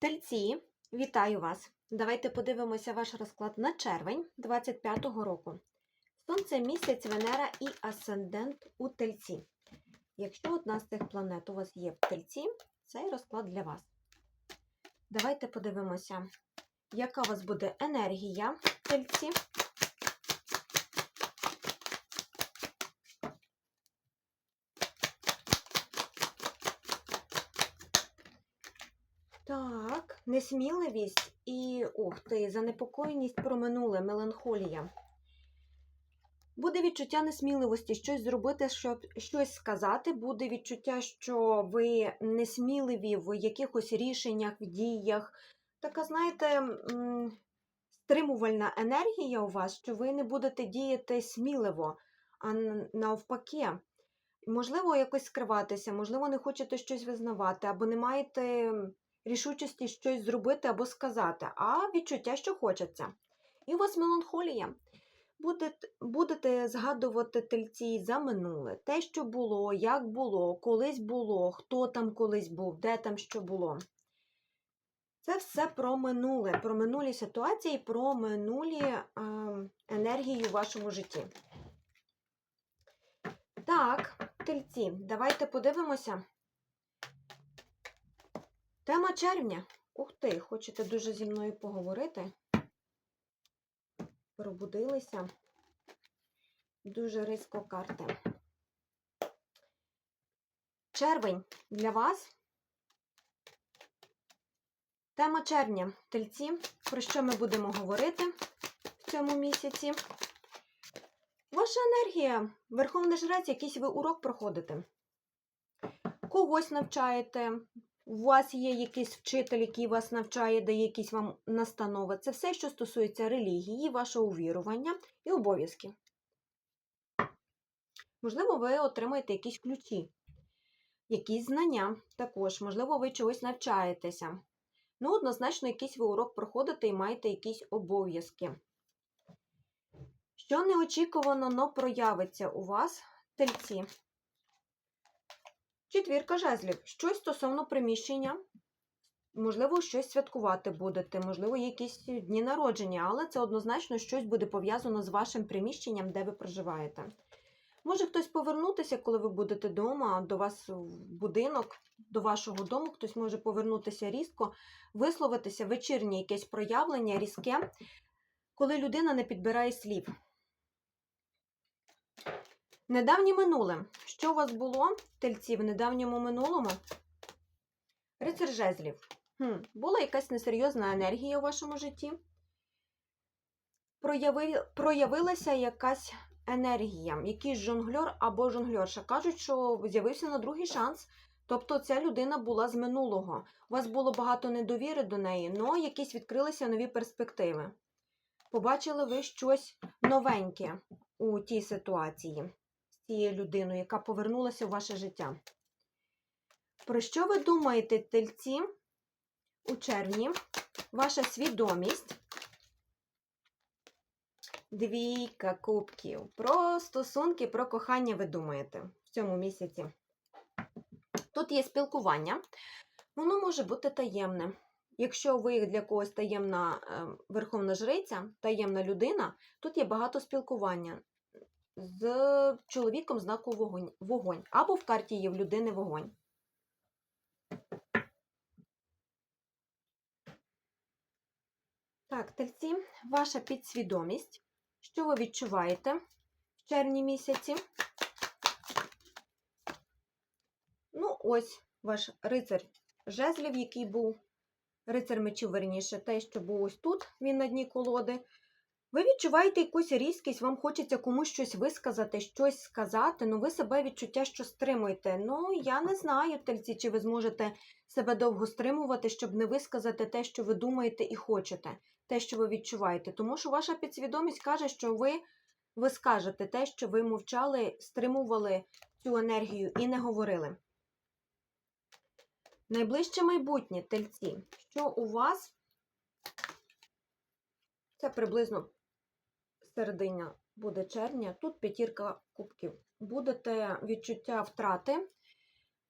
Тельці, вітаю вас! Давайте подивимося ваш розклад на червень 25-го року. Сонце, місяць, Венера і асцендент у Тельці. Якщо одна з цих планет у вас є в Тельці, цей розклад для вас. Давайте подивимося, яка у вас буде енергія Тельці. Так, несміливість і ух ти, занепокоєність про минуле, меланхолія. Буде відчуття несміливості, щось зробити, щоб щось сказати. Буде відчуття, що ви несміливі в якихось рішеннях, в діях. Така, знаєте, стримувальна енергія у вас, що ви не будете діяти сміливо, а навпаки. Можливо, якось скриватися, можливо, не хочете щось визнавати, або не маєте рішучості щось зробити або сказати, а відчуття, що хочеться. І у вас меланхолія. Будете, будете згадувати тельці за минуле, те, що було, як було, колись було, хто там колись був, де там що було. Це все про минуле, про минулі ситуації, про минулі е, енергії у вашому житті. Так, тельці, давайте подивимося. Тема червня. Ух ти, хочете дуже зі мною поговорити? Пробудилися. Дуже різко карти. Червень для вас. Тема червня. Тельці. Про що ми будемо говорити в цьому місяці? Ваша енергія, Верховний Жрець, якийсь ви урок проходите. Когось навчаєте, у вас є якийсь вчитель, який вас навчає, дає якісь вам настанови. Це все, що стосується релігії, вашого увірування і обов'язків. Можливо, ви отримаєте якісь ключі, якісь знання також, можливо, ви чогось навчаєтеся. Ну, однозначно, якийсь ви урок проходите і маєте якісь обов'язки. Що неочікувано, но проявиться у вас, тельці. Четвірка жезлів. Щось стосовно приміщення. Можливо, щось святкувати будете, можливо, якісь дні народження, але це однозначно щось буде пов'язано з вашим приміщенням, де ви проживаєте. Може хтось повернутися, коли ви будете вдома, до вас в будинок, до вашого дому, хтось може повернутися різко, висловитися вечірнє якесь проявлення різке, коли людина не підбирає слів. Недавнє минуле. Що у вас було, тельці, в недавньому минулому? Рицар жезлів. Хм, була якась несерйозна енергія у вашому житті. Прояви... Проявилася якась енергія, якийсь жонгльор або жонгльорша. Кажуть, що з'явився на другий шанс. Тобто ця людина була з минулого. У вас було багато недовіри до неї, але якісь відкрилися нові перспективи. Побачили ви щось новеньке у тій ситуації з цією людиною, яка повернулася в ваше життя. Про що ви думаєте, тельці, у червні? Ваша свідомість? Двійка кубків. Про стосунки, про кохання ви думаєте в цьому місяці. Тут є спілкування, воно може бути таємне. Якщо ви для когось таємна е, верховна жриця, таємна людина, тут є багато спілкування з чоловіком знаку вогонь, вогонь. Або в карті є в людини вогонь. Так, тельці, ваша підсвідомість. Що ви відчуваєте в червні місяці? Ну, ось ваш рицар жезлів, який був, рицар мечів, верніше, те, що був ось тут, він на дні колоди. Ви відчуваєте якусь різкість, вам хочеться комусь щось висказати, щось сказати, ну ви себе відчуття, що стримуєте. Ну, я не знаю, тельці, чи ви зможете себе довго стримувати, щоб не висказати те, що ви думаєте і хочете, те, що ви відчуваєте. Тому що ваша підсвідомість каже, що ви, ви скажете те, що ви мовчали, стримували цю енергію і не говорили. Найближче майбутнє, тельці, що у вас це приблизно середина буде червня, тут п'ятірка кубків. Будете відчуття втрати,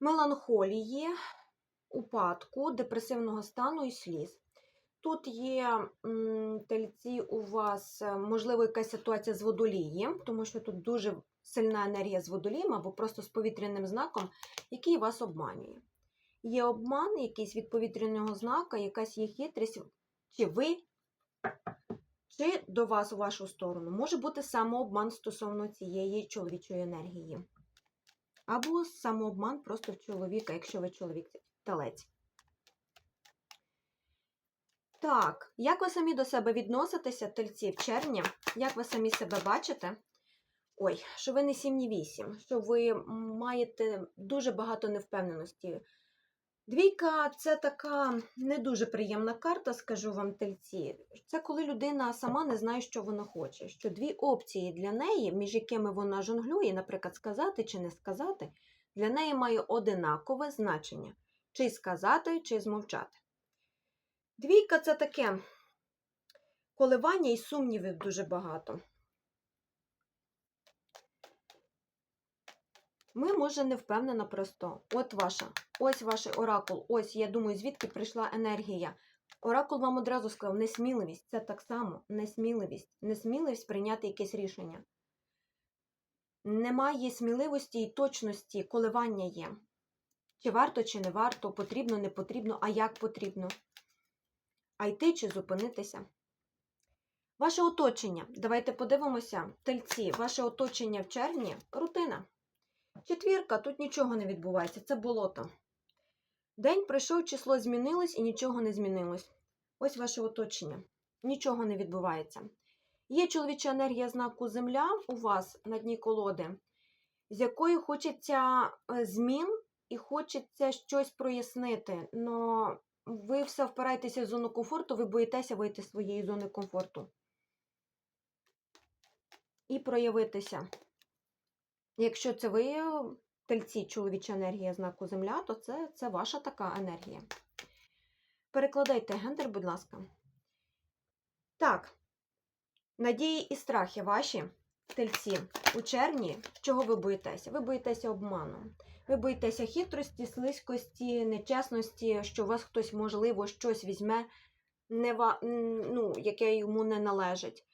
меланхолії, упадку, депресивного стану і сліз. Тут є тельці у вас, можливо, якась ситуація з водолієм, тому що тут дуже сильна енергія з водолієм або просто з повітряним знаком, який вас обманює. Є обман якийсь від повітряного знака, якась є хитрість, чи ви, чи до вас у вашу сторону. Може бути самообман стосовно цієї чоловічої енергії. Або самообман просто в чоловіка, якщо ви чоловік талець. Так, як ви самі до себе відноситеся, тельці в червні? Як ви самі себе бачите? Ой, що ви не 7, ні 8, що ви маєте дуже багато невпевненості. Двійка це така не дуже приємна карта, скажу вам тельці. Це коли людина сама не знає, що вона хоче. Що дві опції для неї, між якими вона жонглює, наприклад, сказати чи не сказати, для неї має одинакове значення: чи сказати, чи змовчати. Двійка це таке коливання і сумнівів дуже багато. Ми, може, не впевнена просто. От ваша, ось ваш оракул. Ось, я думаю, звідки прийшла енергія. Оракул вам одразу сказав, несміливість це так само, несміливість. Несміливість прийняти якесь рішення. Немає сміливості і точності, коливання є. Чи варто, чи не варто, потрібно, не потрібно, а як потрібно. А йти чи зупинитися. Ваше оточення. Давайте подивимося, тельці, ваше оточення в червні рутина. Четвірка, тут нічого не відбувається, це болото. День пройшов, число змінилось і нічого не змінилось. Ось ваше оточення. Нічого не відбувається. Є чоловіча енергія знаку Земля у вас на дні колоди, з якою хочеться е, змін і хочеться щось прояснити. Но ви все впираєтеся в зону комфорту, ви боїтеся вийти з своєї зони комфорту. І проявитися. Якщо це ви тельці чоловіча енергія знаку Земля, то це, це ваша така енергія. Перекладайте гендер, будь ласка. Так, надії і страхи ваші, тельці, у червні, чого ви боїтеся? Ви боїтеся обману. Ви боїтеся хитрості, слизькості, нечесності, що у вас хтось, можливо, щось візьме, не ну, яке йому не належить.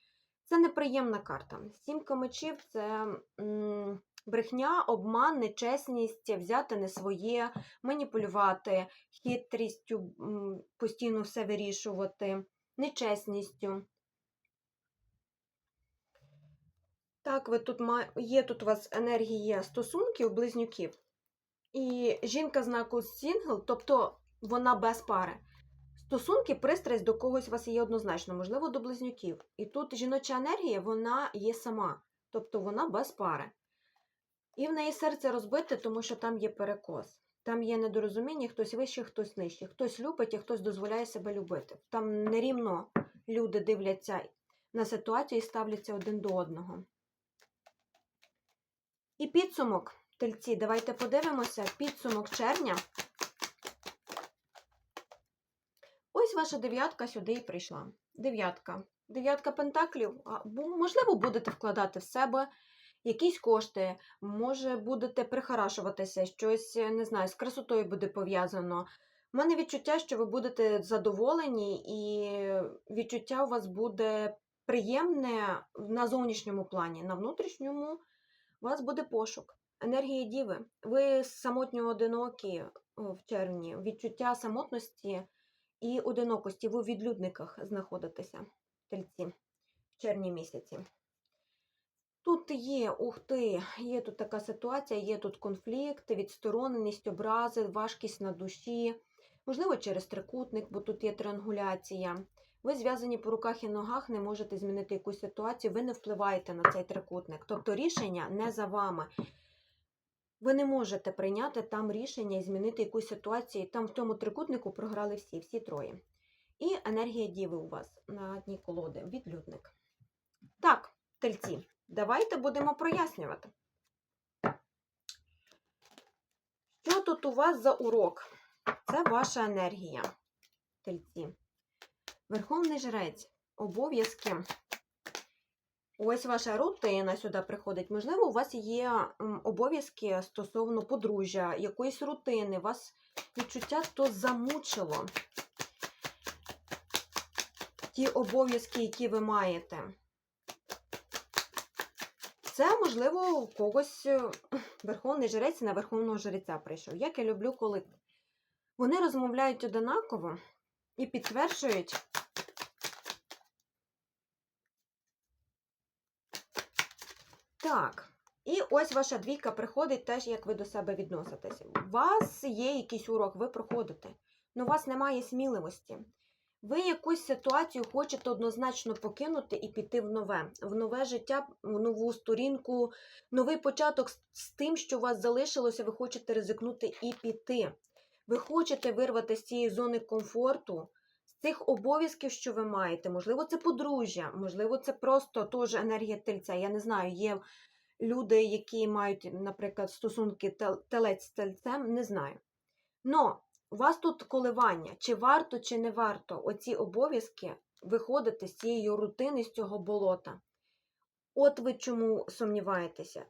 Це неприємна карта. Сімка мечів це м, брехня, обман, нечесність, взяти не своє, маніпулювати, хитрістю, м, постійно все вирішувати, нечесністю. Так, ви тут ма... є тут у вас енергія стосунків, близнюків. І жінка знаку сінгл, тобто вона без пари. Стосунки, пристрасть до когось у вас є однозначно, можливо, до близнюків. І тут жіноча енергія, вона є сама, тобто вона без пари. І в неї серце розбите, тому що там є перекос. Там є недорозуміння, хтось вище, хтось нижче. Хтось любить, а хтось дозволяє себе любити. Там нерівно люди дивляться на ситуацію і ставляться один до одного. І підсумок, тельці, давайте подивимося. Підсумок червня. Ось ваша дев'ятка сюди і прийшла. Дев'ятка. Дев'ятка пентаклів. Можливо, будете вкладати в себе якісь кошти, може, будете прихорашуватися, щось, не знаю, з красотою буде пов'язано. У мене відчуття, що ви будете задоволені, і відчуття у вас буде приємне на зовнішньому плані, на внутрішньому у вас буде пошук. Енергія діви. Ви самотньо одинокі в червні, відчуття самотності і одинокості. Ви в відлюдниках знаходитеся, тельці, в червні місяці. Тут є, ух ти, є тут така ситуація, є тут конфлікт, відстороненість, образи, важкість на душі, можливо, через трикутник, бо тут є триангуляція. Ви зв'язані по руках і ногах, не можете змінити якусь ситуацію, ви не впливаєте на цей трикутник. Тобто рішення не за вами. Ви не можете прийняти там рішення і змінити якусь ситуацію. Там в тому трикутнику програли всі, всі троє. І енергія діви у вас на дні колоди, відлюдник. Так, тельці, давайте будемо прояснювати. Що тут у вас за урок? Це ваша енергія, тельці. Верховний жрець, обов'язки. Ось ваша рутина сюди приходить. Можливо, у вас є обов'язки стосовно подружжя, якоїсь рутини, вас відчуття то замучило. Ті обов'язки, які ви маєте. Це, можливо, у когось е, верховний жрець на верховного жреця прийшов. Як я люблю, коли вони розмовляють одинаково і підтверджують. Так, і ось ваша двійка приходить теж, як ви до себе відноситесь. У вас є якийсь урок, ви проходите, але у вас немає сміливості. Ви якусь ситуацію хочете однозначно покинути і піти в нове, в нове життя, в нову сторінку, новий початок з- тим, що у вас залишилося, ви хочете ризикнути і піти. Ви хочете вирвати з цієї зони комфорту, цих обов'язків, що ви маєте. Можливо, це подружжя, можливо, це просто теж енергія тельця. Я не знаю, є люди, які мають, наприклад, стосунки телець з тельцем, не знаю. Но у вас тут коливання, чи варто, чи не варто оці обов'язки виходити з цієї рутини, з цього болота. От ви чому сумніваєтеся?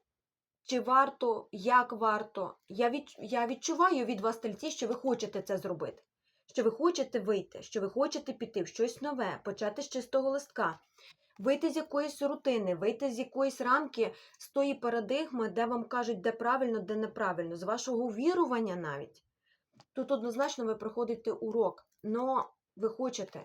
Чи варто, як варто? Я, від, я відчуваю від вас тельці, що ви хочете це зробити, що ви хочете вийти, що ви хочете піти в щось нове, почати з чистого листка, вийти з якоїсь рутини, вийти з якоїсь рамки, з тої парадигми, де вам кажуть, де правильно, де неправильно, з вашого вірування навіть. Тут однозначно ви проходите урок, но ви хочете,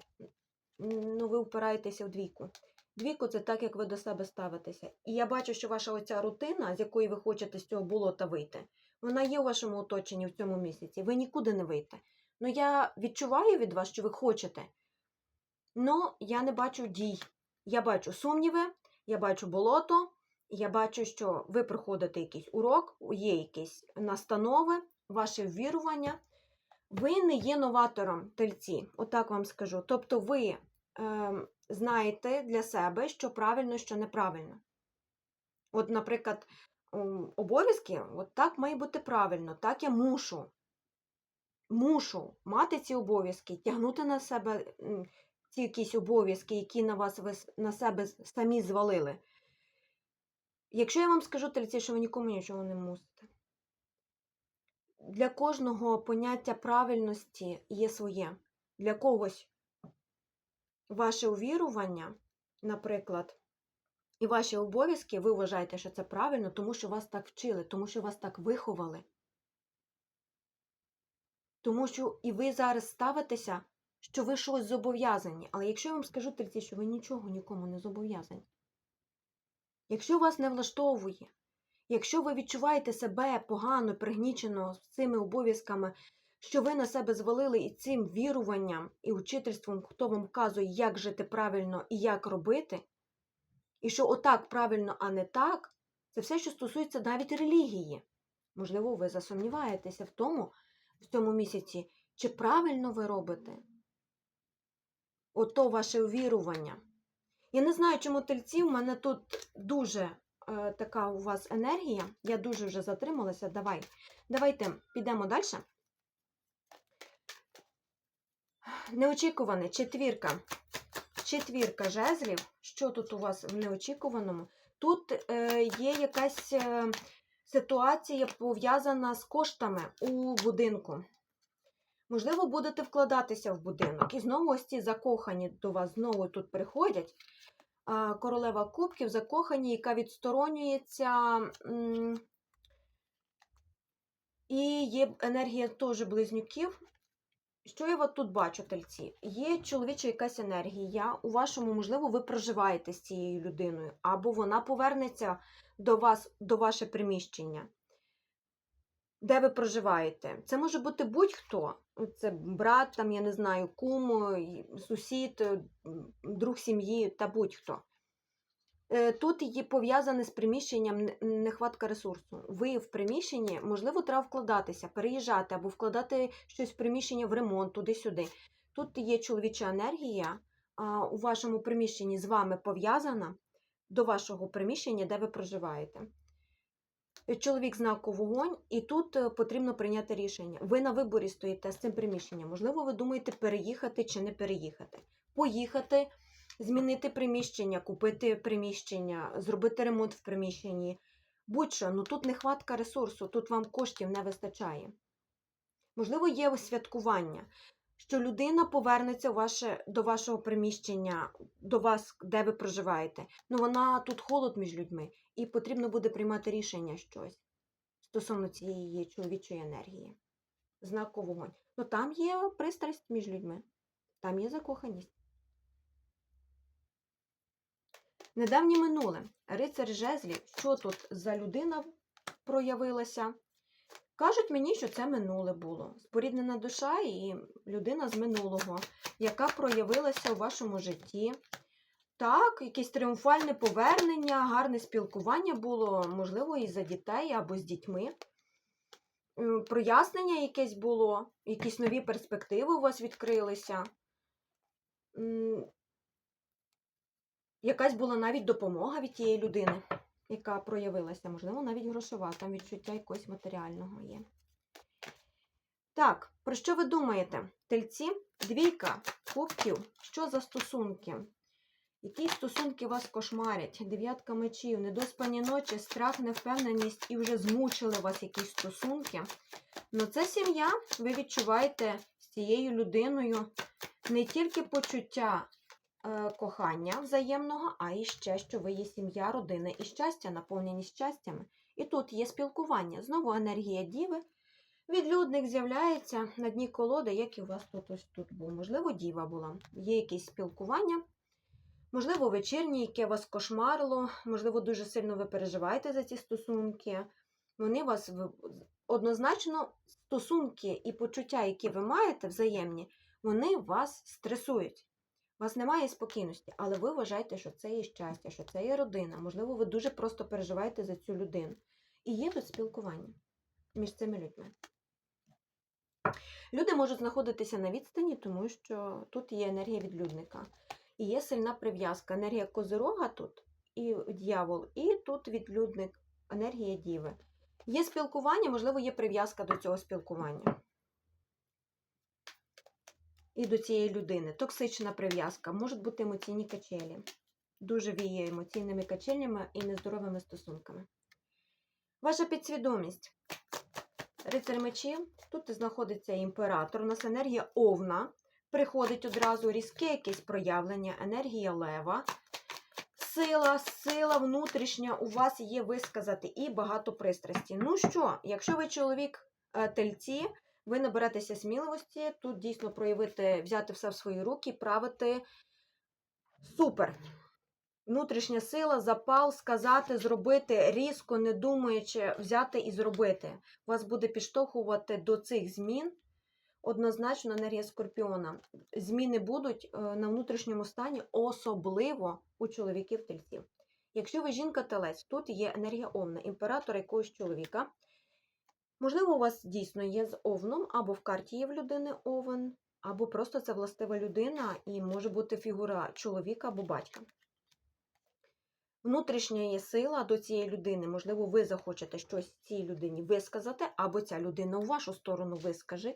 ну ви впираєтеся в двійку. Двійку це так, як ви до себе ставитеся. І я бачу, що ваша оця рутина, з якої ви хочете з цього болота вийти, вона є у вашому оточенні в цьому місяці. Ви нікуди не вийдете. Ну я відчуваю від вас, що ви хочете. Ну, я не бачу дій. Я бачу сумніви, я бачу болото, я бачу, що ви проходите якийсь урок, є якісь настанови, ваше ввірування. Ви не є новатором тельці, отак вам скажу. Тобто ви е, знаєте для себе, що правильно, що неправильно. От, наприклад, обов'язки, от так має бути правильно, так я мушу. Мушу мати ці обов'язки, тягнути на себе ці якісь обов'язки, які на вас ви на себе самі звалили. Якщо я вам скажу тельці, що ви нікому нічого не мусите. Для кожного поняття правильності є своє. Для когось ваше увірування, наприклад, і ваші обов'язки, ви вважаєте, що це правильно, тому що вас так вчили, тому що вас так виховали. Тому що і ви зараз ставитеся, що ви щось зобов'язані. Але якщо я вам скажу тельці, що ви нічого нікому не зобов'язані, якщо вас не влаштовує, якщо ви відчуваєте себе погано, пригнічено з цими обов'язками, що ви на себе звалили і цим віруванням і учительством, хто вам вказує, як жити правильно і як робити, і що отак правильно, а не так, це все, що стосується навіть релігії. Можливо, ви засумніваєтеся в тому, в цьому місяці, чи правильно ви робите ото ваше увірування. Я не знаю, чому тельці, в мене тут дуже е, така у вас енергія. Я дуже вже затрималася. Давай. Давайте підемо далі. Неочікуване, четвірка. Четвірка жезлів. Що тут у вас в неочікуваному? Тут е, є якась е, ситуація пов'язана з коштами у будинку. Можливо, будете вкладатися в будинок. І знову ось ці закохані до вас знову тут приходять. Королева кубків закохані, яка відсторонюється. І є енергія теж близнюків. Що я от тут бачу, тельці? Є чоловіча якась енергія. У вашому, можливо, ви проживаєте з цією людиною, або вона повернеться до вас, до ваше приміщення, де ви проживаєте. Це може бути будь-хто. Це брат, там, я не знаю, кум, сусід, друг сім'ї та будь-хто. Е, Тут є пов'язане з приміщенням нехватка ресурсу. Ви в приміщенні, можливо, треба вкладатися, переїжджати або вкладати щось в приміщення в ремонт, туди-сюди. Тут є чоловіча енергія, а у вашому приміщенні з вами пов'язана до вашого приміщення, де ви проживаєте. Е, Чоловік знаку вогонь, і тут е, потрібно прийняти рішення. Ви на виборі стоїте з цим приміщенням. Можливо, ви думаєте переїхати чи не переїхати. Поїхати змінити приміщення, купити приміщення, зробити ремонт в приміщенні. Будь-що, ну тут нехватка ресурсу, тут вам коштів не вистачає. Можливо, є святкування, що людина повернеться ваше, до вашого приміщення, до вас, де ви проживаєте. Ну вона тут холод між людьми, і потрібно буде приймати рішення щось стосовно цієї чоловічої енергії. Знаку. Ну там є пристрасть між людьми, там є закоханість. Недавнє минуле. Рицар жезлів, що тут за людина проявилася? Кажуть мені, що це минуле було. Споріднена душа і людина з минулого, яка проявилася у вашому житті. Так, якесь тріумфальне повернення, гарне спілкування було, можливо, і за дітей або з дітьми. Прояснення якесь було, якісь нові перспективи у вас відкрилися. Якась була навіть допомога від тієї людини, яка проявилася, можливо, навіть грошова, там відчуття якогось матеріального є. Так, про що ви думаєте? Тельці, двійка, кубків, що за стосунки? Які стосунки вас кошмарять? Дев'ятка мечів, недоспані ночі, страх, невпевненість і вже змучили вас якісь стосунки. Ну, це сім'я, ви відчуваєте з цією людиною не тільки почуття кохання взаємного, а і ще, що ви є сім'я, родина і щастя, наповнені щастями. І тут є спілкування. Знову енергія діви. Відлюдник з'являється на дні колоди, як і у вас тут ось тут був. Можливо, діва була. Є якесь спілкування. Можливо, вечірнє, яке вас кошмарило, можливо, дуже сильно ви переживаєте за ці стосунки. Вони вас однозначно, стосунки і почуття, які ви маєте взаємні, вони вас стресують. У вас немає спокійності, але ви вважаєте, що це є щастя, що це є родина. Можливо, ви дуже просто переживаєте за цю людину. І є тут спілкування між цими людьми. Люди можуть знаходитися на відстані, тому що тут є енергія відлюдника. І є сильна прив'язка. Енергія козирога тут і дьявол, і тут відлюдник, енергія діви. Є спілкування, можливо, є прив'язка до цього спілкування. І до цієї людини. Токсична прив'язка, можуть бути емоційні качелі. Дуже віє емоційними качелями і нездоровими стосунками. Ваша підсвідомість. Рицар мечів. Тут знаходиться імператор. У нас енергія овна. Приходить одразу різке якесь проявлення, енергія лева. Сила, сила внутрішня у вас є висказати і багато пристрасті. Ну що, якщо ви чоловік е, тельці, ви наберетеся сміливості, тут дійсно проявити, взяти все в свої руки, правити супер. Внутрішня сила, запал, сказати, зробити, різко, не думаючи, взяти і зробити. Вас буде підштовхувати до цих змін. Однозначно енергія скорпіона. Зміни будуть е, на внутрішньому стані, особливо у чоловіків тельців. Якщо ви жінка-телець, тут є енергія овна, імператор якогось чоловіка. Можливо, у вас дійсно є з овном, або в карті є в людини овен, або просто це властива людина і може бути фігура чоловіка або батька. Внутрішня є сила до цієї людини. Можливо, ви захочете щось цій людині висказати, або ця людина у вашу сторону вискаже.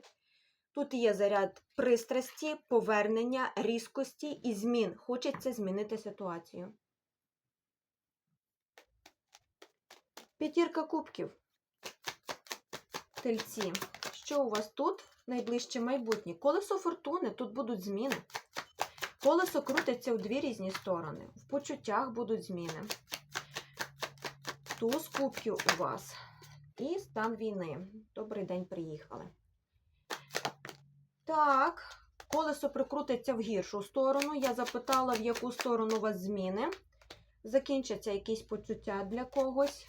Тут є заряд пристрасті, повернення, різкості і змін. Хочеться змінити ситуацію. П'ятірка кубків. Тельці. Що у вас тут? Найближче майбутнє. Колесо фортуни, тут будуть зміни. Колесо крутиться в дві різні сторони. В почуттях будуть зміни. Туз кубків у вас. І стан війни. Добрий день, приїхали. Так, колесо прикрутиться в гіршу сторону. Я запитала, в яку сторону у вас зміни. Закінчаться якісь почуття для когось.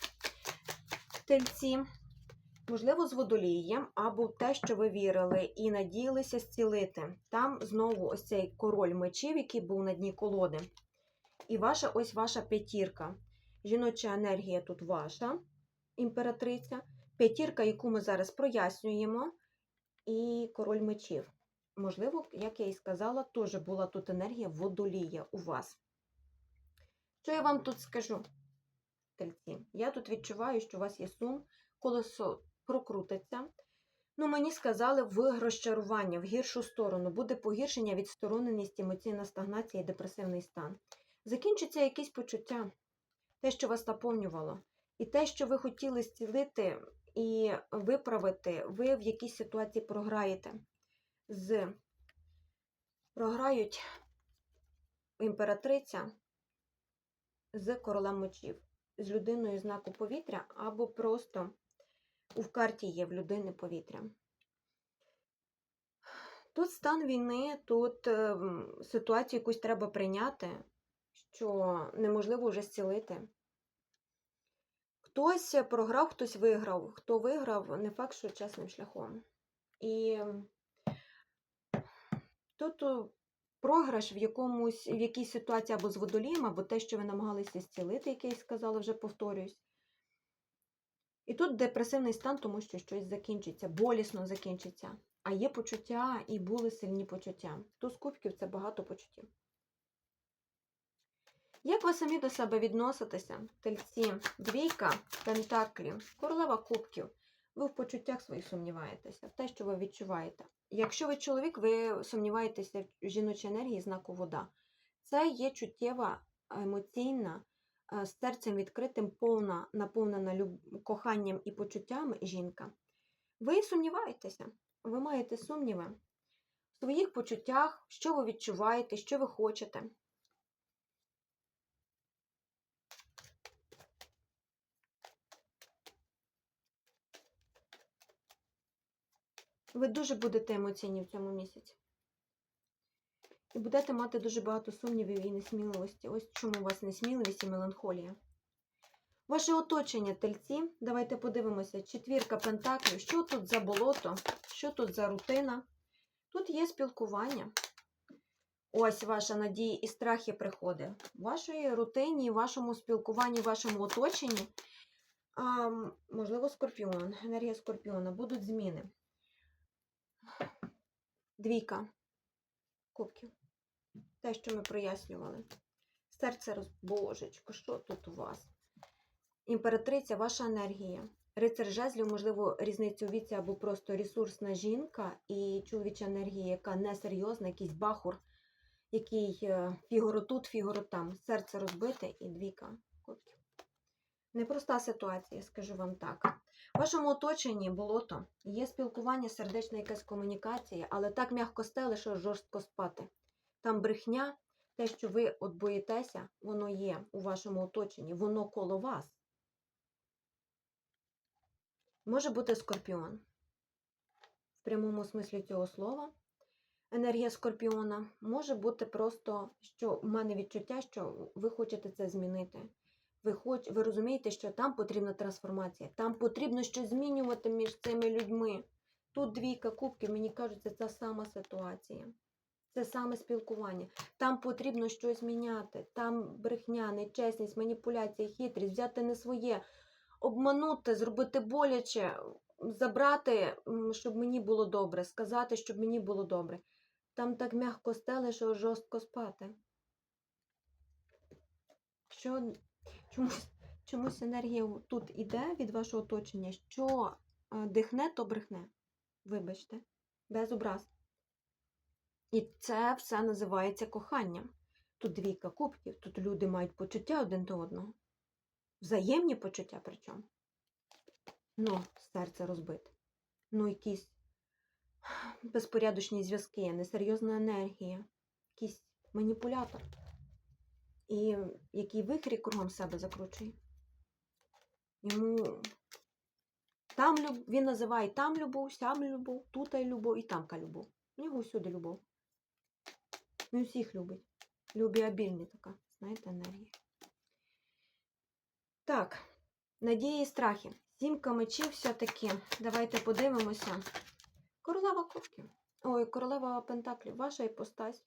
Тельці. Можливо, з водолієм, або те, що ви вірили, і надіялися зцілити. Там знову ось цей король мечів, який був на дні колоди. І ваша ось ваша п'ятірка. Жіноча енергія тут ваша, імператриця. П'ятірка, яку ми зараз прояснюємо, і король мечів. Можливо, як я і сказала, теж була тут енергія водолія у вас. Що я вам тут скажу? Я тут відчуваю, що у вас є сум, колесо прокрутиться. Ну, мені сказали в розчарування, в гіршу сторону. Буде погіршення, відстороненість, емоційна стагнація і депресивний стан. Закінчиться якісь почуття, те, що вас наповнювало. І те, що ви хотіли зцілити і виправити, ви в якійсь ситуації програєте. З програють імператриця з королем мечів, з людиною знаку повітря, або просто в карті є в людини повітря. Тут стан війни, тут е, ситуацію якусь треба прийняти, що неможливо вже зцілити. Хтось програв, хтось виграв. Хто виграв, не факт, що чесним шляхом. І тут програш в якомусь, в якійсь ситуації або з водолієм, або те, що ви намагалися зцілити, як я сказала, вже повторююсь. І тут депресивний стан, тому що щось закінчиться, болісно закінчиться. А є почуття і були сильні почуття. Туз кубків це багато почуттів. Як ви самі до себе відноситеся? Тельці, двійка, пентаклів, королева кубків. Ви в почуттях своїх сумніваєтеся, в те, що ви відчуваєте. Якщо ви чоловік, ви сумніваєтеся в жіночій енергії знаку вода. Це є чуттєва, емоційна, з серцем відкритим, повна, наповнена люб... коханням і почуттями жінка. Ви сумніваєтеся, ви маєте сумніви в своїх почуттях, що ви відчуваєте, що ви хочете. Ви дуже будете емоційні в цьому місяці. І будете мати дуже багато сумнівів і несміливості. Ось чому у вас несміливість і меланхолія. Ваше оточення тельці. Давайте подивимося. Четвірка пентаклів. Що тут за болото? Що тут за рутина? Тут є спілкування. Ось ваша надія і страхи приходить. В вашій рутині, вашому спілкуванні, вашому оточенні. А, можливо, скорпіон, енергія скорпіона. Будуть зміни. Двійка кубків. Те, що ми прояснювали. Серце роз... Божечко, що тут у вас? Імператриця, ваша енергія. Рицар жезлів, можливо, різницю віці або просто ресурсна жінка і чоловіча енергія, яка несерйозна, якийсь бахур, який е, фігуро тут, фігуро там. Серце розбите і двійка кубків. Непроста ситуація, скажу вам так. В вашому оточенні болото, є спілкування, сердечна якась комунікація, але так м'яко стеле, що жорстко спати. Там брехня, те, що ви от боїтеся, воно є у вашому оточенні, воно коло вас. Може бути скорпіон. В прямому смислі цього слова. Енергія скорпіона може бути просто, що в мене відчуття, що ви хочете це змінити. Ви, хоч, ви розумієте, що там потрібна трансформація, там потрібно щось змінювати між цими людьми. Тут двійка кубків, мені кажуть, це та сама ситуація. Це саме спілкування. Там потрібно щось міняти. Там брехня, нечесність, маніпуляція, хитрість, взяти не своє, обманути, зробити боляче, забрати, щоб мені було добре, сказати, щоб мені було добре. Там так м'яко стеле, що жорстко спати. Що чомусь, чомусь енергія тут іде від вашого оточення, що е, дихне, то брехне. Вибачте, без образ. І це все називається коханням. Тут двійка кубків, тут люди мають почуття один до одного. Взаємні почуття причому. Ну, серце розбите. Ну, якісь безпорядочні зв'язки, несерйозна енергія, якийсь маніпулятор. І який вихрі кругом себе закручує. Йому там люб... він називає там любов, сям любов, тут і любов і тамка любов. У нього всюди любов. Він всіх любить. Любіабільна така, знаєте, енергія. Так, надії і страхи. Сімка мечів все-таки. Давайте подивимося. Королева кубків. Ой, королева пентаклів. Ваша іпостась.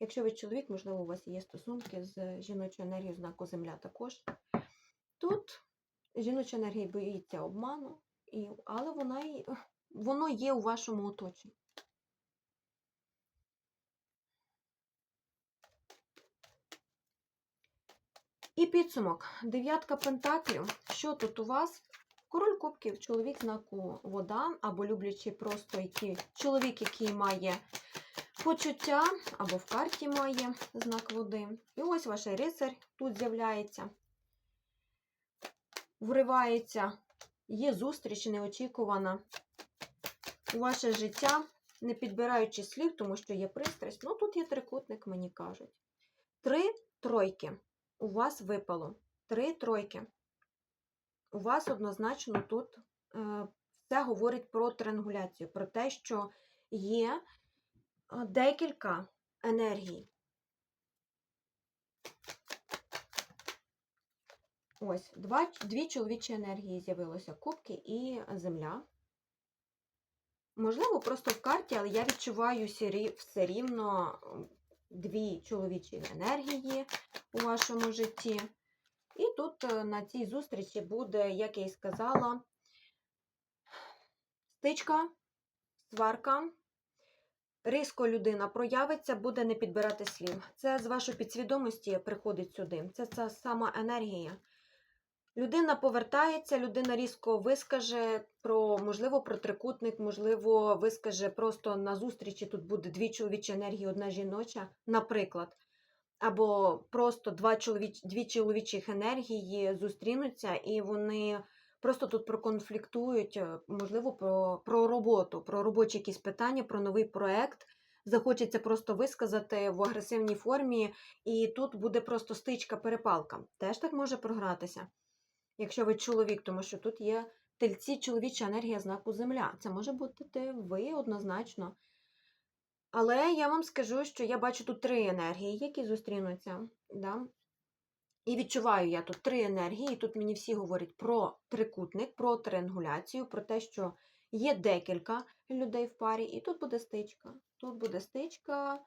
Якщо ви чоловік, можливо, у вас є стосунки з жіночою енергією знаку Земля також. Тут жіноча енергія боїться обману, але вона, воно є у вашому оточенні. І підсумок. Дев'ятка пентаклів. Що тут у вас? Король кубків, чоловік знаку вода, або люблячий просто який, чоловік, який має почуття, або в карті має знак води. І ось ваш рицар тут з'являється, вривається, є зустріч неочікувана у ваше життя, не підбираючи слів, тому що є пристрасть. Ну, тут є трикутник, мені кажуть. Три тройки у вас випало. Три тройки. У вас однозначно тут е, все говорить про триангуляцію, про те, що є е, декілька енергій. Ось, два, дві чоловічі енергії з'явилося кубки і земля. Можливо, просто в карті, але я відчуваю все рівно дві чоловічі енергії у вашому житті. І тут е, на цій зустрічі буде, як я і сказала, стичка, сварка. Різко людина проявиться, буде не підбирати слів. Це з вашої підсвідомості приходить сюди. Це ця сама енергія. Людина повертається, людина різко вискаже про, можливо, про трикутник, можливо, вискаже просто на зустрічі. Тут буде дві чоловічі енергії, одна жіноча, наприклад. Або просто два чоловіч, дві чоловічих енергії зустрінуться, і вони просто тут проконфліктують, е, можливо, про, про роботу, про робочі якісь питання, про новий проект. Захочеться просто висказати в агресивній формі, і тут буде просто стичка, перепалка. Теж так може програтися якщо ви чоловік, тому що тут є тельці чоловіча енергія знаку Земля. Це може бути ви однозначно. Але я вам скажу, що я бачу тут три енергії, які зустрінуться. Да? І відчуваю я тут три енергії. Тут мені всі говорять про трикутник, про триангуляцію, про те, що є декілька людей в парі, і тут буде стичка. Тут буде стичка,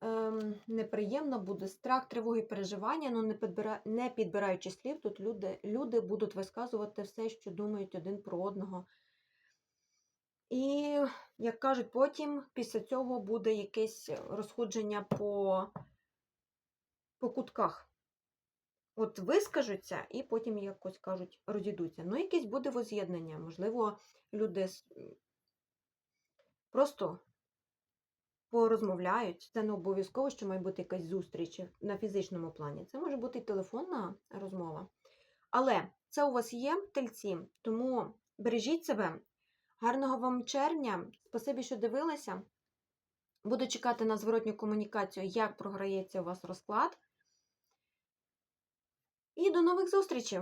ем, неприємно, буде страх, тривоги, переживання, ну не, підбира... не підбираючи слів, тут люди, люди будуть висказувати все, що думають один про одного. І, як кажуть, потім після цього буде якесь розходження по, по кутках. От вискажуться, і потім якось кажуть, розійдуться. Ну, якесь буде воз'єднання. Можливо, люди просто порозмовляють. Це не обов'язково, що має бути якась зустріч на фізичному плані. Це може бути і телефонна розмова. Але це у вас є тельці, тому бережіть себе. Гарного вам червня. Спасибі, що дивилися. Буду чекати на зворотню комунікацію, як програється у вас розклад. І до нових зустрічей!